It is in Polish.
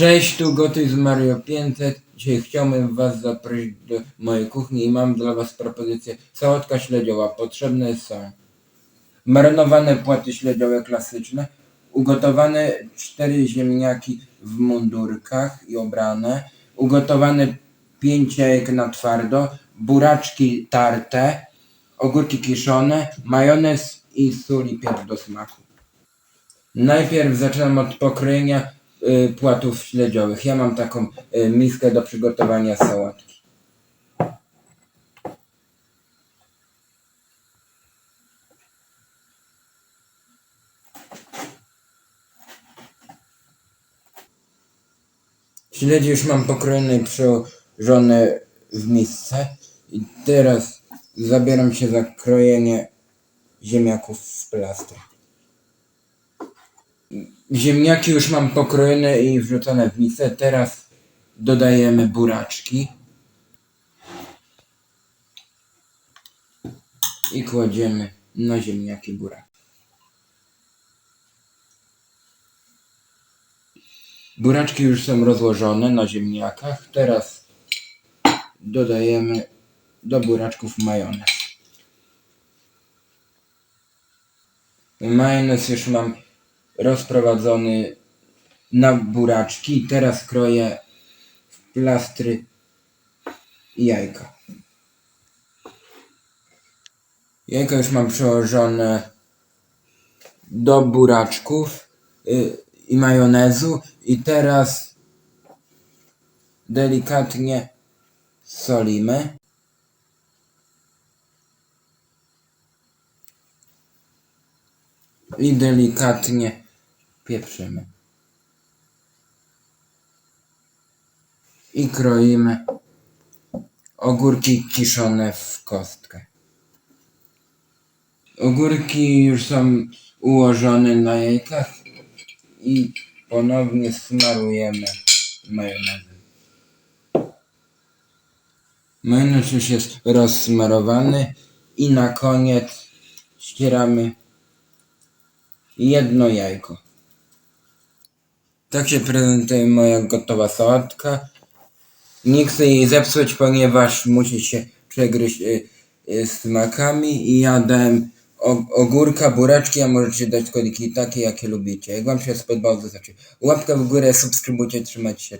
Cześć, tu Goty z Mario 500. Dzisiaj chciałbym Was zaprosić do mojej kuchni i mam dla Was propozycję sałatka śledziowa. Potrzebne są marynowane płaty śledziowe klasyczne, ugotowane cztery ziemniaki w mundurkach i obrane, ugotowane pięć jajek na twardo, buraczki tarte, ogórki kiszone, majonez i sól i pieprz do smaku. Najpierw zaczynam od pokrojenia płatów śledziowych. Ja mam taką y, miskę do przygotowania sałatki. Śledzie już mam pokrojone i przełożone w misce. I teraz zabieram się za krojenie ziemniaków w plastry. Ziemniaki już mam pokrojone i wrzucone w misę. Teraz dodajemy buraczki. I kładziemy na ziemniaki buraki. Buraczki już są rozłożone na ziemniakach. Teraz dodajemy do buraczków majonez. Majonez już mam rozprowadzony na buraczki. Teraz kroję w plastry jajka. Jajka już mam przełożone do buraczków y, i majonezu i teraz delikatnie solimy. i delikatnie pieprzymy. I kroimy ogórki kiszone w kostkę. Ogórki już są ułożone na jajkach i ponownie smarujemy majonezem. Majonez już jest rozsmarowany i na koniec ścieramy jedno jajko. Tak się prezentuje moja gotowa sałatka. Nie chcę jej zepsuć, ponieważ musi się przegryźć y, y, smakami i ja dałem ogórka, buraczki, a możecie dać koliki takie, jakie lubicie. Jak wam się spodobało, to znaczy łapkę w górę, subskrybujcie, trzymajcie się.